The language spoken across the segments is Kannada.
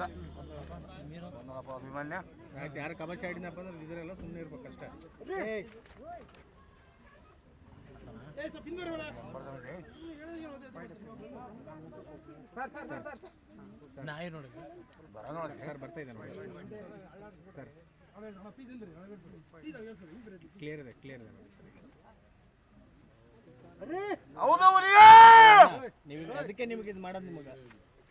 ಅದ ಒಂದಪ್ಪ ಅಭಿಮಾನ್ಯ ಆಯ್ತು ಯಾರು ಆಡಿನಪ್ಪ ಅಂದ್ರೆ ಇದರೆಲ್ಲ ಸುಮ್ಮನೆ ಇರ್ಬೇಕು ಅಷ್ಟೇ. ನಾಯಿ ನೋಡಿ ಬರ ನೋಡಿ ಸರ್ ಬರ್ತಾ ಇದೆ ನೋಡಿ. ಸರ್. ಕ್ಲಿಯರ್ ಇದೆ ಕ್ಲಿಯರ್ ಇದೆ ನೋಡಿ. ಹೌದು ಅದಕ್ಕೆ ನಿಮಗೆ ಇದು ಮಾಡೋದು ನಿಮಗೆ.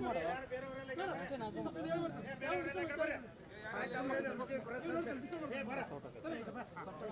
ಯಾರ ಬೇರೆ ಬೇರೆ